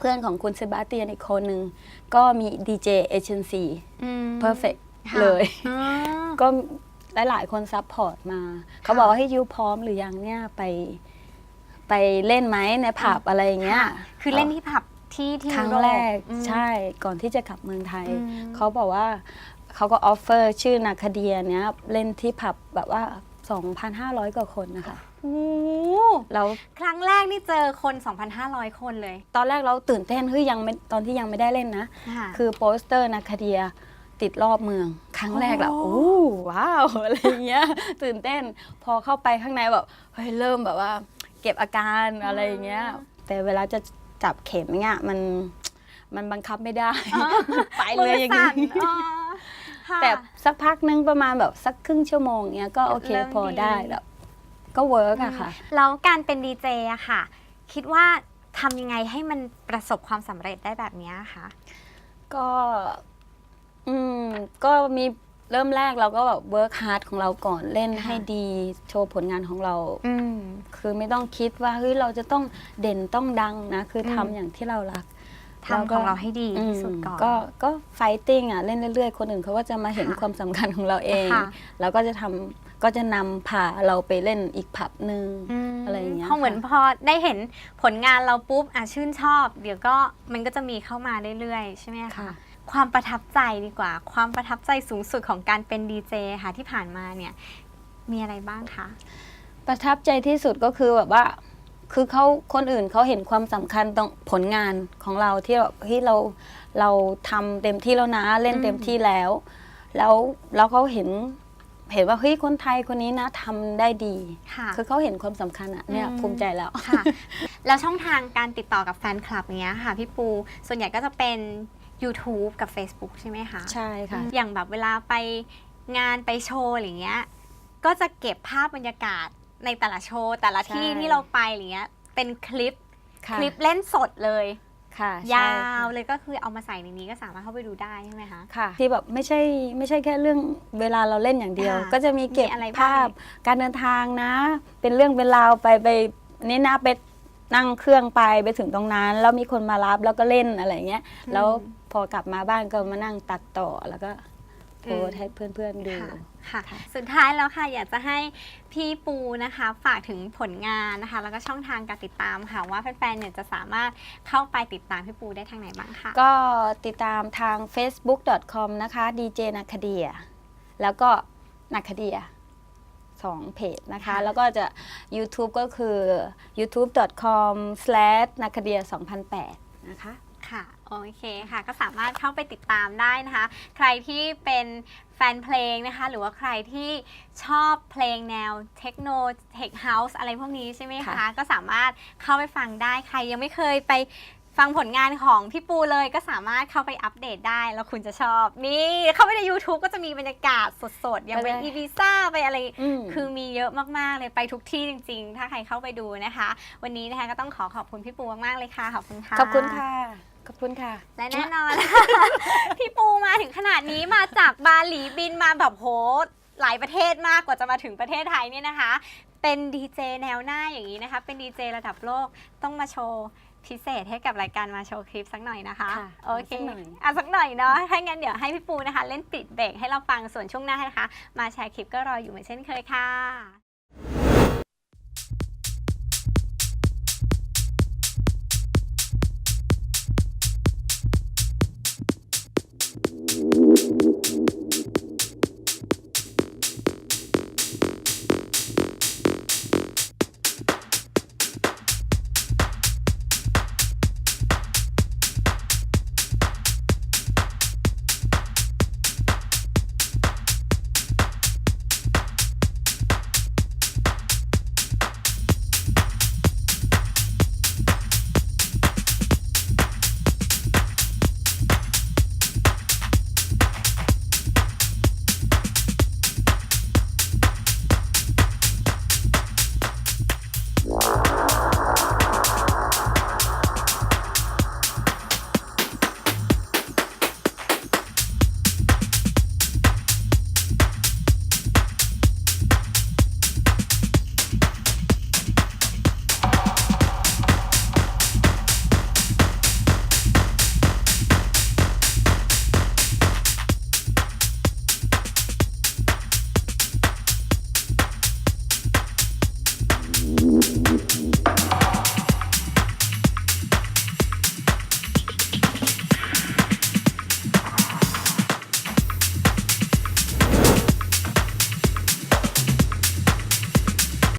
เพื่อนของคุณเซบาสเตียนอีกคนหนึ่งก็มีดีเจเอเจนซี่อืม perfect ค่ะเลยอ๋อก็หลาย ๆ คนซัพพอร์ตมา เขาบอกว่าให้ยูพร้อมหรือยังเนี่ยไปไปเล่นไหมในผับอะไรอย่างเงี้ยค่ะคือเล่นที่ผับที่ที่ครั้งยุโแรกอืมใช่ก่อนที่จะกลับเมืองไทยอืมเขาบอกว่าเขาก็ออฟเฟอร์ชื่อนาคาเดียเนี้ยเล่นที่ผับแบบว่า 2,500 กว่าคนนะคะ โอ้โหแล้วครั้งแรกนี่เจอคน 2,500 คนเลยตอนแรกเราตื่นเต้นเฮ้ยยังไม่ตอนที่ยังไม่ได้เล่นนะ ค่ะ คือโปสเตอร์นาคาเดียติดรอบเมือง ครั้งแรกแล้วโอ้ โอ้ว้าว อะไรอย่างเงี้ย ตื่นเต้นพอเข้าไปข้างในแบบเฮ้ยเริ่มแบบว่า เก็บอาการอะไรอย่างเงี้ย แต่เวลาจะจับเข็มเนี่ยมันมันบังคับไม่ได้ ไปเลยอย่างมืงี้สั่นอ๋อค่ะ แต่สักพักนึงประมาณแบบสักครึ่งชั่วโมงเงี้ยก็โอเคเริ่มพอดี ได้แล้ว ก็เวิร์กอะค่ะ แล้วการเป็นดีเจอะค่ะ คิดว่าทำยังไงให้มันประสบความสำเร็จได้แบบเนี้ยคะ ก็อืมก็มีเริ่มแรกเราก็แบบเวิร์กฮาร์ดของเราก่อนเล่นค่ะให้ดีโชว์ผลงานของเรา อืม คือไม่ต้องคิดว่าเฮ้ยเราจะต้องเด่นต้องดังนะ คืออม ทำอย่างที่เรารัก ทำของเราให้ดีที่สุดก่อน ก็ก็ไฟติ้งอะเล่นเรื่อยๆ คนอื่นเขาก็จะมาเห็นค่ะความสำคัญของเราเองค่ะแล้วก็จะทำก็จะนำพาเราไปเล่นอีกผับหนึ่งมอะไรอย่างเงี้ยพอเหมือนค่ะพอได้เห็นผลงานเราปุ๊บอะชื่นชอบ เดี๋ยวก็มันก็จะมีเข้ามาเรื่อยๆ ใช่ไหมคะค่ะความประทับใจดีกว่า ความประทับใจสูงสุดของการเป็นดีเจค่ะที่ผ่านมาเนี่ยมีอะไรบ้างคะประทับใจที่สุดก็คือแบบว่า คือเขาคนอื่นเขาเห็นความสำคัญตรงผลงานของเราที่แบบเฮ้ยเราเราทำเต็มที่แล้วนะเล่นอืมเต็มที่แล้ว แล้วแล้วเขาเห็นเห็นว่าเฮ้ยคนไทยคนนี้นะทำได้ดี ค่ะ คือเขาเห็นความสำคัญอะเนี่ยอืม ภูมิใจแล้ว ค่ะ แล้วช่องทางการติดต่อกับแฟนคลับเนี้ยค่ะ พี่ปู ส่วนใหญ่ก็จะเป็น YouTube กับ Facebook ใช่ไหมคะใช่ค่ะ อย่างแบบเวลาไปงานไปโชว์อะไรเงี้ย ก็จะเก็บภาพบรรยากาศ ในแต่ละโชว์แต่ละที่ใช่ ที่เราไปอะไรเงี้ยเป็นคลิปค่ะคลิปเล่นสดเลย ค่ะยาใช่ค่ะ วเลยก็คือเอามาใส่ในนี้ก็สามารถเข้าไปดูได้ใช่ไหมคะ ค่ะที่แบบไม่ใช่ไม่ใช่แค่เรื่องเวลาเราเล่นอย่างเดียว ค่ะก็จะมีเก็บมีอะไรบ้าง ภาพการเดินทางนะ เป็นเรื่องเป็นราวไปไปนี่นะไปนั่งเครื่องไปไปถึงตรงนั้นแล้วมีคนมารับแล้วก็เล่นอะไรเงี้ยแล้วพอกลับมาบ้านก็มานั่งตัดต่อแล้วก็ โพสต์ให้เพื่อนๆดู ค่ะค่ะค่ะ สุดท้ายแล้วค่ะอยากจะให้พี่ปูนะคะ ฝากถึงผลงานนะคะ แล้วก็ช่องทางการติดตามค่ะ ว่าแฟนๆเนี่ยจะสามารถเข้าไปติดตามพี่ปูได้ทางไหนบ้างคะก็ติดตามทาง facebook.com นะคะ DJ นาคาเดีย แล้วก็นาคาเดียสองเพจนะคะ ค่ะ แล้วก็จะ YouTube ก็คือ youtube.com slash นาคาเดีย2008 นะคะ ค่ะ โอเคค่ะ ก็สามารถเข้าไปติดตามได้นะคะ ใครที่เป็นแฟนเพลงนะคะ หรือว่าใครที่ชอบเพลงแนวเทคโนเทคเฮาส์อะไรพวกนี้ใช่ไหมคะ ค่ะ ก็สามารถเข้าไปฟังได้ ใครยังไม่เคยไปฟังผลงานของพี่ปูเลย ก็สามารถเข้าไปอัปเดตได้ แล้วคุณจะชอบ นี่เข้าไปใน YouTube ก็จะมีบรรยากาศสดๆ อย่างไปไปเลยอีบิซ่าไปอะไรอืมคือมีเยอะมากๆ เลยไปทุกที่จริง ๆ ถ้าใครเข้าไปดูนะคะ วันนี้นะคะก็ต้องขอขอบคุณพี่ปูมากๆเลยค่ะ ขอบคุณค่ะ ขอบคุณค่ะ ขอบคุณค่ะ และแน่นอน พี่ปูมาถึงขนาดนี้มาจากบาหลีบินมาแบบโหหลายประเทศมากกว่าจะมาถึงประเทศไทยเนี่ยนะคะ เป็นดีเจแนวหน้าอย่างนี้นะคะ เป็นดีเจระดับโลกต้องมาโชว์พิเศษให้กับรายการมาโชว์คลิปสักหน่อยนะคะ ค่ะโอเคสักหน่อย อะสักหน่อยเนาะถ้างั้นเดี๋ยวให้พี่ปูนะคะ เล่นปิดเบรกให้เราฟังส่วนช่วงหน้านะคะ มาแชร์คลิปก็รออยู่เหมือนเช่นเคยค่ะ